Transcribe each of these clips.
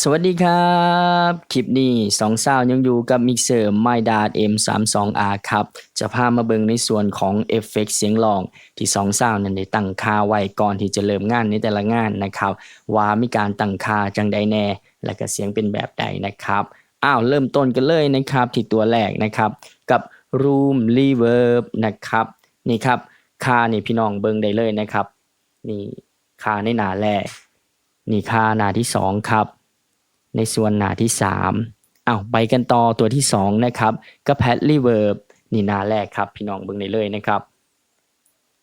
สวัสดีครับ คลิปนี้สองสาวยังอยู่กับมิกเซอร์ m y d a t M32R ครับ จะพามาเบิงในส่วนของเอฟเฟกต์เสียงร้อง ที่สองสาวนั้นได้ตั้งค่าไว้ก่อนที่จะเริ่มงานในแต่ละงานนะครับ ว่ามีการตั้งค่าจังใดแน่ และก็เสียงเป็นแบบใดนะครับ อ้าว เริ่มต้นกันเลยนะครับ ที่ตัวแรกนะครับ กับ Room Reverb นะครับ นี่ครับค่านี่พี่น้องเบิงได้เลยนะครับ นี่ค่าในหนาแรกนี่ค่าหนาที่สองครับ ในส่วนหน้าที่3อ้าวไปกันต่อตัวที่ 2 นะครับก็แพดรีเวิร์บนี่หน้าแรกครับ พี่น้องเบิ่งได้เลยนะครับ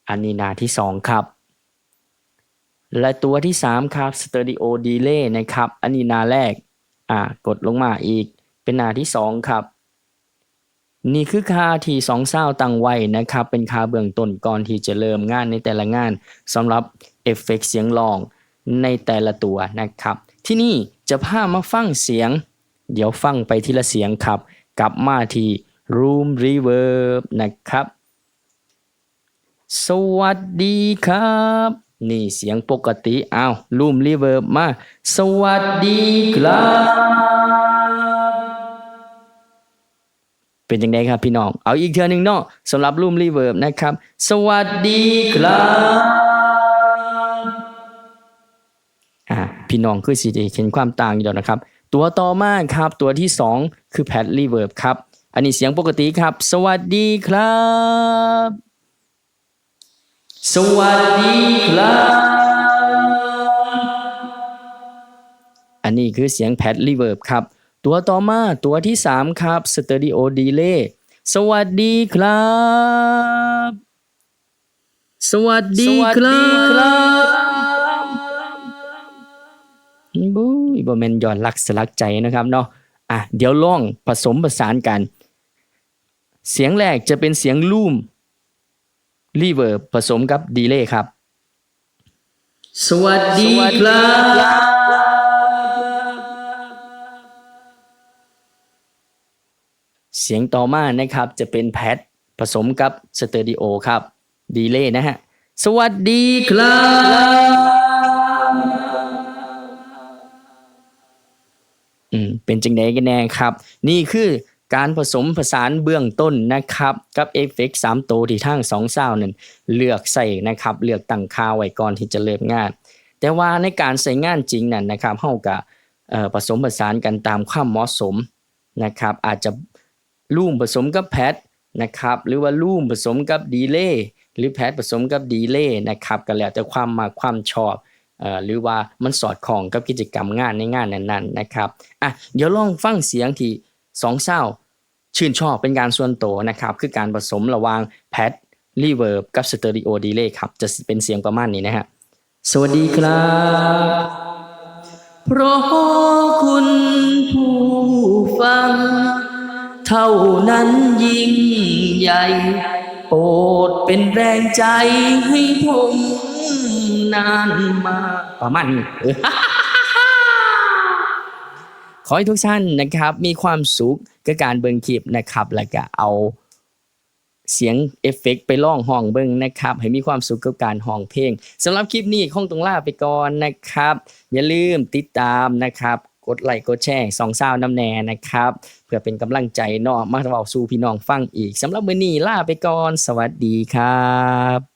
อันนี้หน้าที่ 2 ครับ และตัวที่ 3 ครับสเตอริโอดีเลย์นะครับ อันนี้หน้าแรกอ่ากดลงมาอีก เป็นหน้าที่ 2 ครับ นี่คือค่าที่สองเศร้าตั้งไว้นะครับ เป็นค่าเบื้องต้นก่อนที่จะเริ่มงานในแต่ละงานสำหรับเอฟเฟกต์เสียงร้องในแต่ละตัวนะครับ ที่นี่ จะพามาฟังเสียง เดี๋ยวฟังไปทีละเสียงครับ กลับมาที่ Room Reverb นะครับ สวัสดีครับ นี่เสียงปกติอ้าว Room Reverb มา สวัสดีครับ เป็นยังไงครับพี่น้อง เอาอีกเทื่อหนึงเนาะสำหรับ Room Reverb นะครับ สวัสดีครับ พี่น้องคือสิได้เห็นความต่างอยู่แล้วนะครับ ตัวต่อมาครับตัวที่ 2 คือแพดรีเวิร์บครับ อันนี้เสียงปกติครับ สวัสดีครับ สวัสดีครับ อันนี้คือเสียงแพดรีเวิร์บครับ ตัวต่อมาตัวที่ 3 ครับสเตอริโอดีเลย์สวัสดีครับ สวัสดีครับ บุ้ยบ่แมนย้อนรักสลักใจนะครับเนาะอะเดี๋ยวลองผสมผสานกัน เสียงแรกจะเป็นเสียงลูมรีเวิร์บผสมกับดีเลย์ครับ สวัสดีครับเสียงต่อมานะครับจะเป็นแพดผสมกับสเตอริโอครับ ดีเลย์นะฮะ สวัสดีครับ เป็นจังไดกันแน่ครับ นี่คือการผสมผสานเบื้องต้นนะครับกับเอฟเฟกต์สามตัวที่ทางสองซานั่นเลือกใส่นะครับเลือกตั้งค่าไว้ก่อนที่จะเริ่มงาน แต่ว่าในการใส่งานจริงนั่นนะครับเฮาก็เอ่อผสมผสานกันตามความเหมาะสมนะครับอาจจะลูมผสมกับแพดนะครับหรือว่าลูมผสมกับดีเลย์หรือแพดผสมกับดีเลย์นะครับก็แล้วแต่ความมาความชอบ หรือว่ามันสอดคล้องกับกิจกรรมงานในงานนั้นๆนะครับอะเดี๋ยวลองฟังเสียงที่สองเศร้าชื่นชอบเป็นการส่วนตัวนะครับ คือการผสมระหว่างแพดรีเวิร์บกับสเตอริโอดีเลย์ครับ จะเป็นเสียงประมาณนี้นะฮะสวัสดีครับเพราะคุณผู้ฟัง เท่านั้นยิ่งใหญ่ โปรดเป็นแรงใจให้ผม นานมาประมาณนี้ขอให้ทุกท่านนะครับ มีความสุขกับการเบิ่งคลิปนะครับ แล้วก็เอาเสียงเอฟเฟกต์ไปล่องห้องเบิ่งนะครับ ให้มีความสุขกับการห้องเพลงสำหรับคลิปนี้คงต้องลาไปก่อนนะครับ อย่าลืมติดตามนะครับ กดไลค์กดแชร์สองสาวน้ำแน่นะครับ เพื่อเป็นกำลังใจเนาะมาเว้าสู่พี่น้องฟังอีกสำหรับมื้อนี้ลาไปก่อน สวัสดีครับ